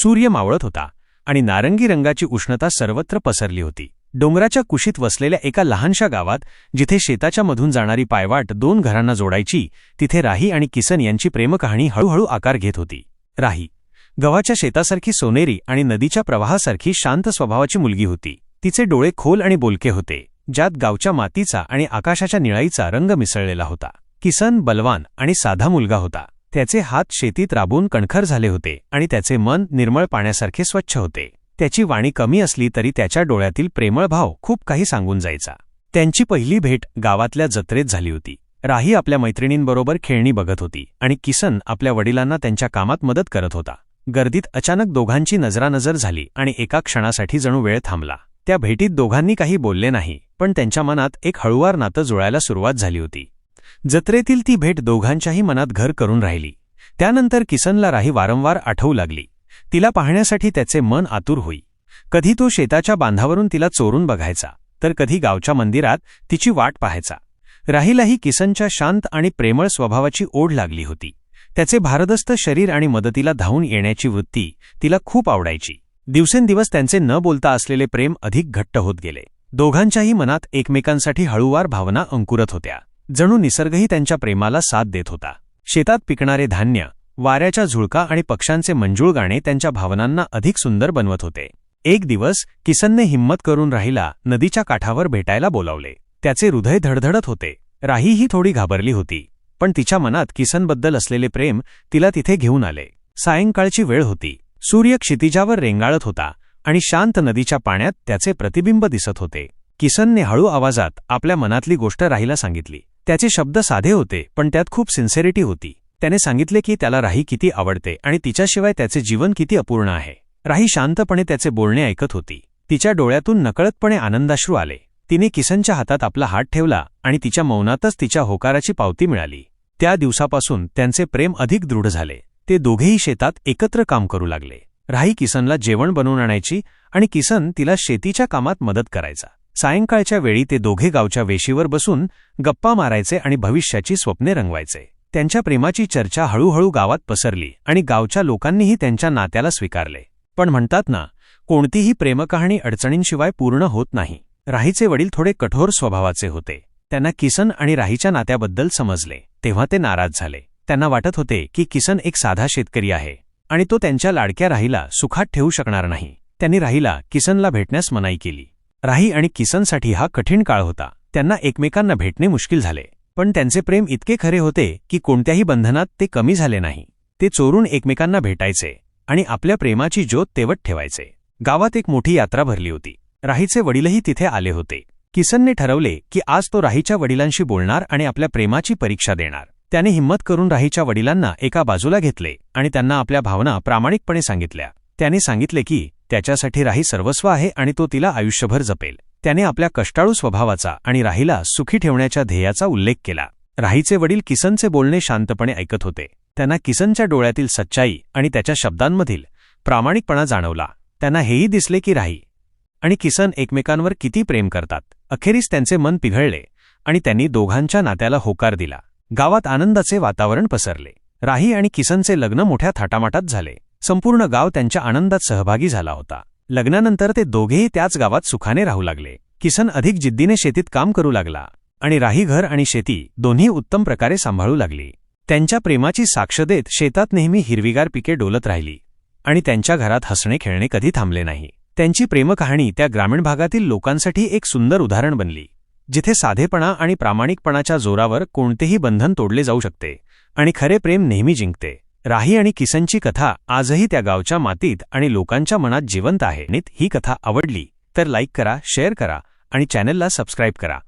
सूर्य मावळत होता आणि नारंगी रंगाची उष्णता सर्वत्र पसरली होती. डोंगराच्या कुशीत वसलेल्या एका लहानशा गावात जिथे शेताच्या मधून जाणारी पायवाट दोन घरांना जोडायची तिथे राही आणि किसन यांची प्रेमकहाणी हळूहळू आकार घेत होती. राही. गव्हाच्या शेतासारखी सोनेरी आणि नदीच्या प्रवाहासारखी शांत स्वभावाची मुलगी होती. तिचे डोळे खोल आणि बोलके होते ज्यात गावच्या मातीचा आणि आकाशाच्या निळाईचा रंग मिसळलेला होता. किसन बलवान आणि साधा मुलगा होता. त्याचे हात शेतीत राबून कणखर झाले होते आणि त्याचे मन निर्मळ पाण्यासारखे स्वच्छ होते. त्याची वाणी कमी असली तरी त्याच्या डोळ्यातील प्रेमळ भाव खूप काही सांगून जायचा. त्यांची पहिली भेट गावातल्या जत्रेत झाली होती. राही आपल्या मैत्रिणींबरोबर खेळणी बघत होती आणि किसन आपल्या वडिलांना त्यांच्या कामात मदत करत होता. गर्दीत अचानक दोघांची नजरानजर झाली आणि एका क्षणासाठी जणू वेळ थांबला. त्या भेटीत दोघांनी काही बोलले नाही पण त्यांच्या मनात एक हळुवार नातं जुळायला सुरुवात झाली होती. जत्रेतील ती भेट दोघांच्याही मनात घर करून राहिली. त्यानंतर किसनला राही वारंवार आठवू लागली. तिला पाहण्यासाठी त्याचे मन आतुर होई. कधी तो शेताच्या बांधावरून तिला चोरून बघायचा तर कधी गावच्या मंदिरात तिची वाट पाहायचा. राहीलाही किसनच्या शांत आणि प्रेमळ स्वभावाची ओढ लागली होती. त्याचे भारदस्त शरीर आणि मदतीला धावून येण्याची वृत्ती तिला खूप आवडायची. दिवसेंदिवस त्यांचे न बोलता असलेले प्रेम अधिक घट्ट होत गेले. दोघांच्याही मनात एकमेकांसाठी हळूवार भावना अंकुरत होत्या. जणू निसर्गही त्यांच्या प्रेमाला साथ देत होता. शेतात पिकणारे धान्य वाऱ्याच्या झुळका आणि पक्ष्यांचे मंजूळ गाणे त्यांच्या भावनांना अधिक सुंदर बनवत होते. एक दिवस किसनने हिंमत करून राहीला नदीच्या काठावर भेटायला बोलावले. त्याचे हृदय धडधडत होते. राहीही थोडी घाबरली होती. पण तिच्या मनात किसनबद्दल असलेले प्रेम तिला तिथे घेऊन आले. सायंकाळची वेळ होती. सूर्य क्षितिजावर रेंगाळत होता आणि शांत नदीच्या पाण्यात त्याचे प्रतिबिंब दिसत होते. किसनने हळू आवाजात आपल्या मनातली गोष्ट राहीला सांगितली. त्याचे शब्द साधे होते पण त्यात खूप सिन्सेरिटी होती. त्याने सांगितले की त्याला राही किती आवडते आणि तिच्याशिवाय त्याचे जीवन किती अपूर्ण आहे. राही शांतपणे त्याचे बोलणे ऐकत होती. तिच्या डोळ्यातून नकळतपणे आनंदाश्रू आले. तिने किसनच्या हातात आपला हात ठेवला आणि तिच्या मौनातच तिच्या होकाराची पावती मिळाली. त्या दिवसापासून त्यांचे प्रेम अधिक दृढ झाले. ते दोघेही शेतात एकत्र काम करू लागले. राही किसनला जेवण बनवून आणायची आणि किसन तिला शेतीच्या कामात मदत करायचा. सायंकाळच्या वेळी ते दोघे गावच्या वेशीवर बसून गप्पा मारायचे आणि भविष्याची स्वप्ने रंगवायचे. त्यांच्या प्रेमाची चर्चा हळूहळू गावात पसरली आणि गावच्या लोकांनीही त्यांच्या नात्याला स्वीकारले. पण म्हणतात ना कोणतीही प्रेमकहाणी अडचणींशिवाय पूर्ण होत नाही. राहीचे वडील थोडे कठोर स्वभावाचे होते. त्यांना किसन आणि राहीच्या नात्याबद्दल समजले. तेव्हा ते नाराज झाले. त्यांना वाटत होते की किसन एक साधा शेतकरी आहे आणि तो त्यांच्या लाडक्या राहीला सुखात ठेवू शकणार नाही. त्यांनी राहीला किसनला भेटण्यास मनाई केली. राही आणि किसनसाठी हा कठीण काळ होता. त्यांना एकमेकांना भेटणे मुश्किल झाले. पण त्यांचे प्रेम इतके खरे होते की कोणत्याही बंधनात ते कमी झाले नाही. ते चोरून एकमेकांना भेटायचे आणि आपल्या प्रेमाची ज्योत तेवट ठेवायचे. गावात एक मोठी यात्रा भरली होती. राहीचे वडीलही तिथे आले होते. किसनने ठरवले की आज तो राहीच्या वडिलांशी बोलणार आणि आपल्या प्रेमाची परीक्षा देणार. त्याने हिंमत करून राहीच्या वडिलांना एका बाजूला घेतले आणि त्यांना आपल्या भावना प्रामाणिकपणे सांगितल्या. त्याने सांगितले की त्याच्यासाठी राही सर्वस्व आहे आणि तो तिला आयुष्यभर जपेल. त्याने आपल्या कष्टाळू स्वभावाचा आणि राहीला सुखी ठेवण्याच्या ध्येयाचा उल्लेख केला. राहीचे वडील किसनचे बोलणे शांतपणे ऐकत होते. त्यांना किसनच्या डोळ्यातील सच्चाई आणि त्याच्या शब्दांमधील प्रामाणिकपणा जाणवला. त्यांना हेही दिसले की राही आणि किसन एकमेकांवर किती प्रेम करतात. अखेरीस त्यांचे मन पिघळले आणि त्यांनी दोघांच्या नात्याला होकार दिला. गावात आनंदाचे वातावरण पसरले. राही आणि किसनचे लग्न मोठ्या थाटामाटात झाले. संपूर्ण गाव त्यांच्या आनंदात सहभागी झाला होता. लग्नानंतर ते दोघेही त्याच गावात सुखाने राहू लागले. किसन अधिक जिद्दीने शेतीत काम करू लागला आणि राही घर आणि शेती दोन्ही उत्तम प्रकारे सांभाळू लागली. त्यांच्या प्रेमाची साक्ष देत शेतात नेहमी हिरवीगार पिके डोलत राहिली आणि त्यांच्या घरात हसणे खेळणे कधी थांबले नाही. त्यांची प्रेमकहाणी त्या ग्रामीण भागातील लोकांसाठी एक सुंदर उदाहरण बनली जिथे साधेपणा आणि प्रामाणिकपणाच्या जोरावर कोणतेही बंधन तोडले जाऊ शकते आणि खरे प्रेम नेहमी जिंकते. राही आणि किसनची कथा आजही त्या गावच्या मातीत आणि लोकांच्या मनात जिवंत आहे. ही कथा आवडली तर लाईक करा शेअर करा आणि चॅनलला सबस्क्राईब करा.